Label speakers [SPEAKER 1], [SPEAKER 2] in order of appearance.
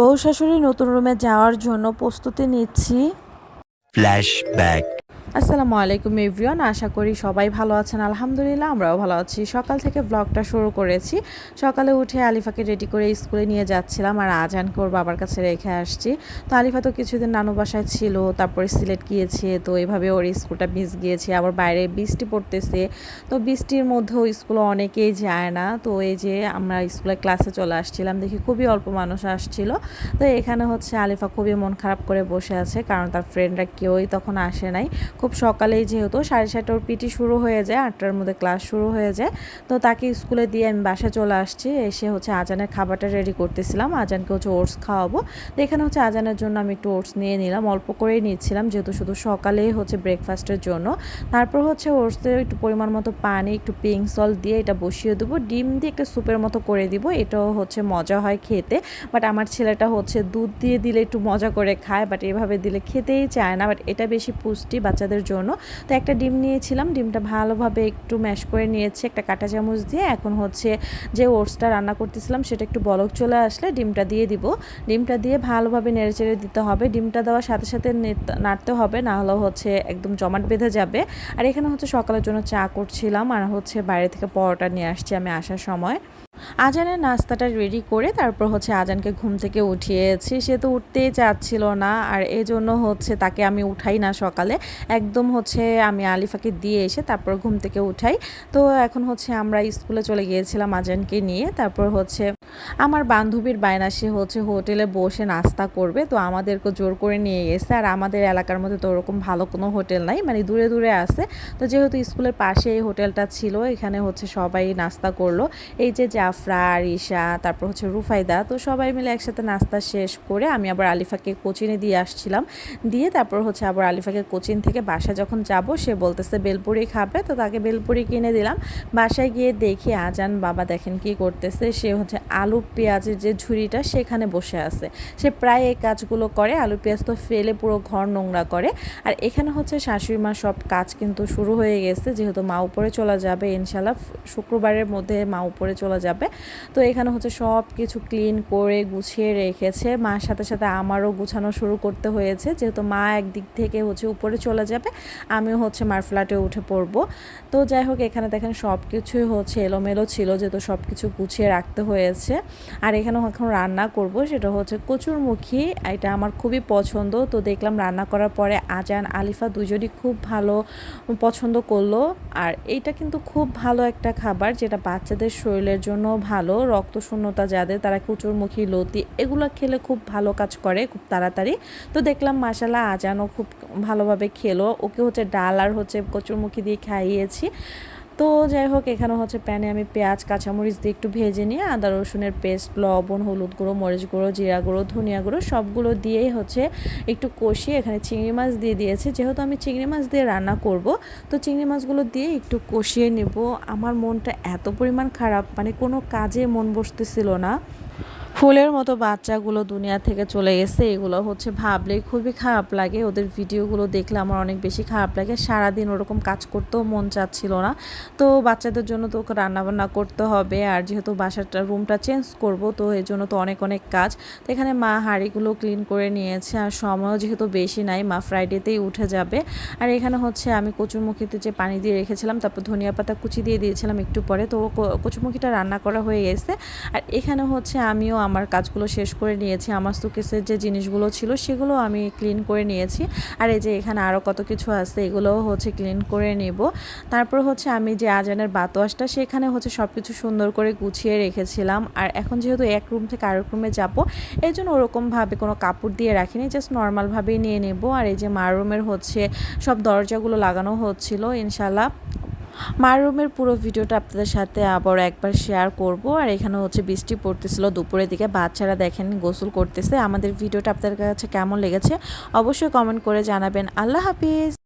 [SPEAKER 1] বউ শাশুড়ি নতুন রুমে যাওয়ার জন্য প্রস্তুতি নিচ্ছি
[SPEAKER 2] Flashback.
[SPEAKER 1] আসসালামু আলাইকুম এভরিওয়ান, আশা করি সবাই ভালো আছেন। আলহামদুলিল্লাহ, আমরাও ভালো আছি। সকাল থেকে ব্লগটা শুরু করেছি। সকালে উঠে আলিফাকে রেডি করে স্কুলে নিয়ে যাচ্ছিলাম আর আজানকে ওর বাবার কাছে রেখে আসছি। তো আলিফা তো কিছুদিন নানু বাসায় ছিল, তারপরে সিলেট গিয়েছে, তো এভাবে ওর স্কুলটা মিস গিয়েছে, আবার বাইরে বৃষ্টি পড়তেছে। তো বৃষ্টির মধ্যেও স্কুলে অনেকেই যায় না। তো এই যে আমরা স্কুলে ক্লাসে চলে আসছিলাম, দেখি খুবই অল্প মানুষ আসছিল। তো এখানে হচ্ছে আলিফা খুবই মন খারাপ করে বসে আছে, কারণ তার ফ্রেন্ডরা কেউই তখন আসে নাই। খুব সকালেই যেহেতু সাড়ে সাতটা ওর পিটি শুরু হয়ে যায়, আটটার মধ্যে ক্লাস শুরু হয়ে যায়। তো তাকে স্কুলে দিয়ে আমি বাসায় চলে আসছি, এসে হচ্ছে আজানের খাবারটা রেডি করতেছিলাম, আজানকে হচ্ছে ওটস খাওয়াবো। তো এখানে হচ্ছে আজানের জন্য আমি একটু ওটস নিয়ে নিলাম, অল্প করেই নিচ্ছিলাম যেহেতু শুধু সকালেই হচ্ছে ব্রেকফাস্টের জন্য। তারপর হচ্ছে ওটসে একটু পরিমাণ মতো পানি, একটু পিঙ্ক সল দিয়ে এটা বসিয়ে দেবো। ডিম দিয়ে একটা স্যুপের মতো করে দিব, এটাও হচ্ছে মজা হয় খেতে। বাট আমার ছেলেটা হচ্ছে দুধ দিয়ে দিলে একটু মজা করে খায় বাট এভাবে দিলে খেতেই চায় না। বাট এটা বেশি পুষ্টি, বাচ্চাদের জন্য। তো একটা ডিম নিয়েছিলাম, ডিমটা ভালোভাবে একটু ম্যাশ করে নিয়েছি, একটা কাঁটা চামচ দিয়ে। এখন হচ্ছে যে ওটসটা রান্না করতেছিলাম, সেটা একটু বলক চলে আসলে ডিমটা দিয়ে দিব। ডিমটা দিয়ে ভালোভাবে নেড়েচেড়ে দিতে হবে। ডিমটা দেওয়ার সাথে সাথে নাড়তে হবে, না হলেও হচ্ছে একদম জমাট বেঁধে যাবে। আর এখানে হচ্ছে সকালের জন্য চা করছিলাম, আর হচ্ছে বাইরে থেকে পরোটা নিয়ে আসছি আমি আসার সময়। আজানের নাস্তাটা রেডি করে তারপর হচ্ছে আজানকে ঘুম থেকে উঠিয়েছি। সে তো উঠতেই চাচ্ছিল না আর এই জন্য হচ্ছে তাকে আমি উঠাই না সকালে। একদম হচ্ছে আমি আলিফাকে দিয়ে এসে তারপর ঘুম থেকে উঠাই। তো এখন হচ্ছে আমরা স্কুলে চলে গিয়েছিলাম আজানকে নিয়ে। তারপর হচ্ছে আমার বান্ধবীর বায়না, সে হচ্ছে হোটেলে বসে নাস্তা করবে, তো আমাদেরকে জোর করে নিয়ে গেছে। আর আমাদের এলাকার মধ্যে তো ওরকম ভালো কোনো হোটেল নাই মানে দূরে দূরে আছে। তো যেহেতু স্কুলের পাশে এই হোটেলটা ছিল, এখানে হচ্ছে সবাই নাস্তা করল। এই যে জাফরা, আরিশা, তারপর হচ্ছে রুফাইদা, তো সবাই মিলে একসাথে নাস্তা শেষ করে আমি আবার আলিফাকে কোচিনে দিয়ে আসছিলাম। দিয়ে তারপর হচ্ছে আবার আলিফাকে কোচিন থেকে বাসায় যখন যাব, সে বলতেছে, বেলপুরি খাবে? তো তাকে বেলপুরি কিনে দিলাম। বাসায় গিয়ে দেখি, আজান বাবা দেখেন কি করতেছে। সে হচ্ছে আলু পেঁয়াজের যে ঝুড়িটা সেখানে বসে আছে। সে প্রায় এই কাজগুলো করে, আলু, পেঁয়াজ তো ফেলে পুরো ঘর নোংরা করে। আর এখানে হচ্ছে শাশুড়ি মা সব কাজ কিন্তু শুরু হয়ে গেছে, যেহেতু মা উপরে চলে যাবে ইনশাল্লাহ শুক্রবারের মধ্যে মা উপরে চলে যাবে। তো এখানে হচ্ছে সব কিছু ক্লিন করে গুছিয়ে রেখেছে। মার সাথে সাথে আমারও গুছানো শুরু করতে হয়েছে, যেহেতু মা একদিক থেকে হচ্ছে উপরে চলে যাবে, আমিও হচ্ছে মার ফ্ল্যাটে উঠে পড়ব। তো যাই হোক, এখানে দেখেন সব কিছুই হচ্ছে এলোমেলো ছিল, যেহেতু সব কিছু গুছিয়ে রাখতে হয়েছে। আর এখানে এখন রান্না করব, সেটা হচ্ছে কচুরমুখী। এটা আমার খুবই পছন্দ। তো দেখলাম রান্না করার পরে আজান আলিফা দুজনই খুব ভালো পছন্দ করল। আর এইটা কিন্তু খুব ভালো একটা খাবার, যেটা বাচ্চাদের শরীরের জন্য ভালো রক্ত শূন্যতা যাদের, তারা কচুরমুখী, লতি, এগুলো খেলে খুব ভালো কাজ করে, খুব তাড়াতাড়ি। তো দেখলাম মাসালা আজানও খুব ভালোভাবে খেলো। ওকে হচ্ছে ডাল আর হচ্ছে কচুরমুখী দিয়ে খাইয়েছি। তো যাই হোক, এখানে হচ্ছে প্যানে আমি পেঁয়াজ, কাঁচামরিচ দিয়ে একটু ভেজে নিয়ে আদা, রসুনের পেস্ট, লবণ, হলুদ গুঁড়ো, মরিচ গুঁড়ো, জিরা গুঁড়ো, ধনিয়া গুঁড়ো সবগুলো দিয়েই হচ্ছে একটু কষিয়ে এখানে চিংড়ি মাছ দিয়ে দিয়েছে। যেহেতু আমি চিংড়ি মাছ দিয়ে রান্না করব, তো চিংড়ি মাছগুলো দিয়ে একটু কষিয়ে নেব। আমার মনটা এত পরিমাণ খারাপ মানে কোনো কাজে মন বসতেছিল না। ফুলের মতো বাচ্চাগুলো দুনিয়া থেকে চলে গেছে এগুলো হচ্ছে ভাবলেই খুবই খারাপ লাগে। ওদের ভিডিওগুলো দেখলে আমার অনেক বেশি খারাপ লাগে। সারাদিন ওরকম কাজ করতেও মন চাচ্ছিল না। তো বাচ্চাদের জন্য তো রান্নাবান্না করতে হবে। আর যেহেতু বাসাটা রুমটা চেঞ্জ করব, তো এর জন্য তো অনেক অনেক কাজ। তো এখানে মা হাঁড়িগুলো ক্লিন করে নিয়েছে। আর সময়ও যেহেতু বেশি নাই, মা ফ্রাইডেতেই উঠে যাবে। আর এখানে হচ্ছে আমি কচুরমুখিতে যে পানি দিয়ে রেখেছিলাম, তারপর ধনিয়া পাতা কুচি দিয়ে দিয়েছিলাম একটু পরে। তো ক- কচুরমুখিটা রান্না করা হয়ে গেছে। আর এখানে হচ্ছে আমিও আমার কাজগুলো শেষ করে নিয়েছি, আমার সুকেসের যে জিনিসগুলো ছিল সেগুলো আমি ক্লিন করে নিয়েছি। আর এই যে এখানে আরও কত কিছু আছে, এগুলোও হচ্ছে ক্লিন করে নেব। তারপর হচ্ছে আমি যে আজানের বাতোয়াসটা সেখানে হচ্ছে সব কিছু সুন্দর করে গুছিয়ে রেখেছিলাম। আর এখন যেহেতু এক রুম থেকে আরেক রুমে যাব, এই জন্য ওরকমভাবে কোনো কাপড় দিয়ে রাখিনি জাস্ট নর্মালভাবেই নিয়ে নেব। আর এই যে মার রুমের হচ্ছে সব দরজাগুলো লাগানো হচ্ছিল ইনশাল্লাহ মার রুমের পুরো ভিডিওটা আপনাদের সাথে আবার একবার শেয়ার করব। আর এখানে হচ্ছে বৃষ্টি পড়তেছিল, দুপুরের দিকে বাচ্চারা দেখেন গোসল করতেছে। আমাদের ভিডিওটা আপনাদের কাছে কেমন লেগেছে অবশ্যই কমেন্ট করে জানাবেন। আল্লাহ হাফিজ!